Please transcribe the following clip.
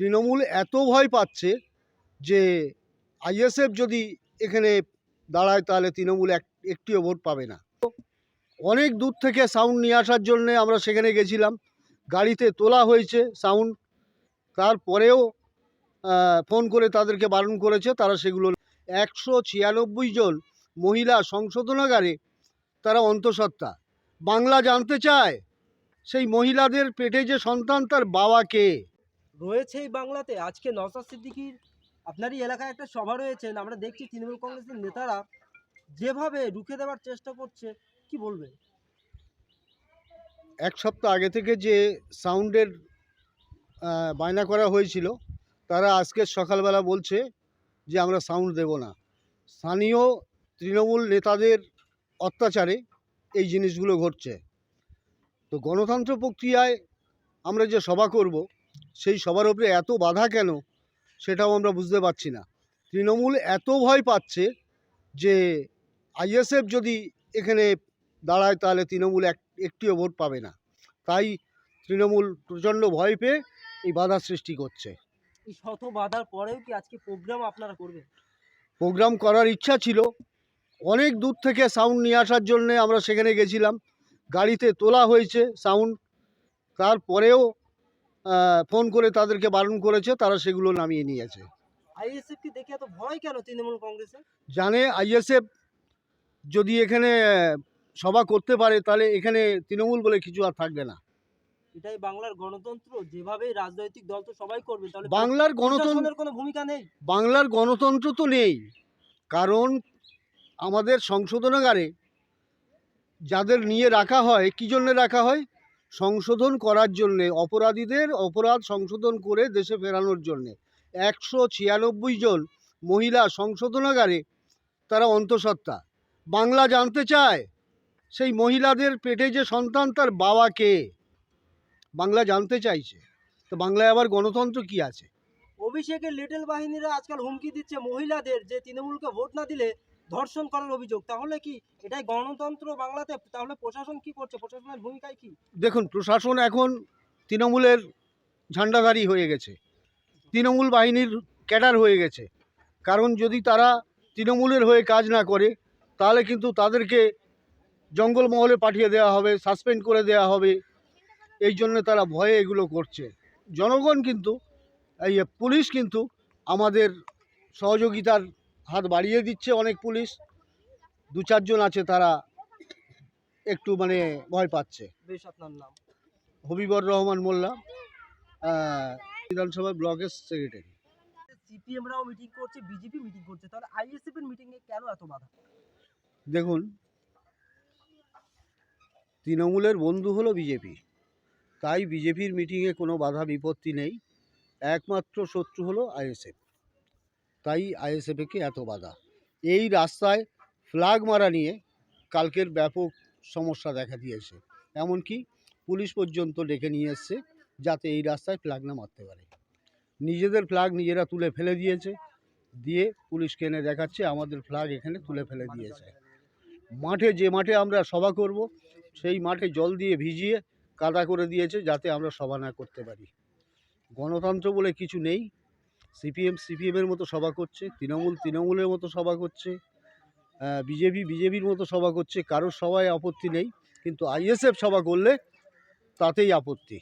তৃণমূল এত ভয় পাচ্ছে যে আইএসএফ যদি এখানে দাঁড়ায় তাহলে তৃণমূল এক, একটিও ভোট পাবে না। অনেক দূর থেকে সাউন্ড নিয়ে আসার জন্যে আমরা সেখানে গেছিলাম। গাড়িতে তোলা হয়েছে সাউন্ড তারপরেও ফোন করে তাদেরকে বারণ করেছে। তারা সেগুলো একশো ছিয়ানব্বই জন মহিলা সংশোধনাগারে তারা অন্তঃসত্ত্বা। বাংলা জানতে চায়, সেই মহিলাদের পেটে যে সন্তান, তার বাবা কে? রয়েছে এই বাংলাতে। আজকে নওশাদ সিদ্দিকির আপনারই এলাকায় একটা সভা রয়েছেন আমরা দেখছি তৃণমূল কংগ্রেসের নেতারা যেভাবে রুখে দেওয়ার চেষ্টা করছে, কি বলবেন? এক সপ্তাহ আগে থেকে যে সাউন্ডের বায়না করা হয়েছিল, তারা আজকে সকালবেলা বলছে যে আমরা সাউন্ড দেব না। স্থানীয় তৃণমূল নেতাদের অত্যাচারে এই জিনিসগুলো ঘটছে। তো গণতন্ত্র প্রক্রিয়ায় আমরা যে সভা করব সেই সবার উপরে এত বাধা কেন? সেটাও আমরা বুঝতে পারছি না। তৃণমূল এত ভয় পাচ্ছে যে আইএসএফ যদি এখানে দাঁড়ায় তাহলে তৃণমূল এক একটিও ভোট পাবে না। তাই তৃণমূল প্রচণ্ড ভয় পেয়ে এই বাধা সৃষ্টি করছে। শত বাধার পরেও কি আজকে প্রোগ্রাম আপনারা করবেন? প্রোগ্রাম করার ইচ্ছা ছিল। অনেক দূর থেকে সাউন্ড নিয়ে আসার জন্যে আমরা সেখানে গেছিলাম। গাড়িতে তোলা হয়েছে সাউন্ড। তারপরেও ফোন করে তাদেরকে বারণ করেছে তারা সেগুলো নামিয়ে নিয়েছে। আইএসএফ কি দেখে এত ভয় কেন তৃণমূল কংগ্রেসে? জানে আইএসএফ যদি এখানে সভা করতে পারে তাহলে এখানে তৃণমূল বলে কিছু আর থাকবে না। এটাই বাংলার গণতন্ত্র যেভাবে রাজনৈতিক দল তো সবাই করবে তাহলে বাংলার গণতন্ত্র প্রশাসনের কোনো ভূমিকা নেই। বাংলার গণতন্ত্র তো নেই কারণ আমাদের সংশোধনাগারে যাদের নিয়ে রাখা হয় কী জন্যে রাখা হয়? সংশোধন করার জন্যে, অপরাধীদের অপরাধ সংশোধন করে দেশে ফেরানোর জন্যে। একশো ছিয়ানব্বই জন মহিলা সংশোধনাগারে, তারা অন্তঃসত্ত্বা। বাংলা জানতে চায়, সেই মহিলাদের পেটে যে সন্তান, তার বাবা কে? বাংলা জানতে চাইছে। তো বাংলায় আবার গণতন্ত্র কি আছে? অভিষেকের লিটল বাহিনীরা আজকাল হুমকি দিচ্ছে মহিলাদের যে তৃণমূলকে ভোট না দিলে ধর্ষণ করার অভিযোগ, তাহলে কি এটাই গণতন্ত্র বাংলাতে? তাহলে প্রশাসন কি করছে? প্রশাসনের ভূমিকায় কি? দেখুন, প্রশাসন এখন তৃণমূলের ঝান্ডাধারী হয়ে গেছে। তৃণমূল বাহিনীর ক্যাডার হয়ে গেছে। কারণ যদি তারা তৃণমূলের হয়ে কাজ না করে, তাহলে কিন্তু তাদেরকে জঙ্গলমহলে পাঠিয়ে দেওয়া হবে, সাসপেন্ড করে দেওয়া হবে। এই জন্য তারা ভয়ে এগুলো করছে। জনগণ কিন্তু, এই পুলিশ কিন্তু আমাদের সহযোগিতার হাত বাড়িয়ে দিচ্ছে অনেক পুলিশ। দু চারজন আছে তারা একটু মানে ভয় পাচ্ছে। বেশ আপনার নাম? হবিবর রহমান মোল্লা বিধানসভা ব্লকের সেক্রেটারি সিপিএমরাও মিটিং করছে বিজেপি মিটিং করছে। তাহলে আইএসএফ এর মিটিং এ কেন এত বাধা? দেখুন তৃণমূলের বন্ধু হলো বিজেপি। তাই বিজেপির মিটিংয়ে কোনো বাধা বিপত্তি নেই। একমাত্র শত্রু হলো আইএসএফ তাই আইএসএফকে এত বাধা। এই রাস্তায় ফ্ল্যাগ মারা নিয়ে কালকের ব্যাপক সমস্যা দেখা দিয়েছে। এমনকি পুলিশ পর্যন্ত ডেকে নিয়ে এসছে যাতে এই রাস্তায় ফ্ল্যাগ না মারতে পারে। নিজেদের ফ্ল্যাগ নিজেরা তুলে ফেলে দিয়েছে। দিয়ে পুলিশকে এনে দেখাচ্ছে, আমাদের ফ্ল্যাগ এখানে তুলে ফেলে দিয়েছে। মাঠে যে মাঠে আমরা সভা করব, সেই মাঠে জল দিয়ে ভিজিয়ে কাদা করে দিয়েছে যাতে আমরা সভা না করতে পারি। গণতন্ত্র বলে কিছু নেই। সিপিএম, সিপিএমের মতো সভা করছে, তৃণমূল তৃণমূলের মতো সভা করছে বিজেপি, বিজেপির মতো সভা করছে, কারোর সভায় আপত্তি নেই, কিন্তু আইএসএফ সভা করলে তাতেই আপত্তি।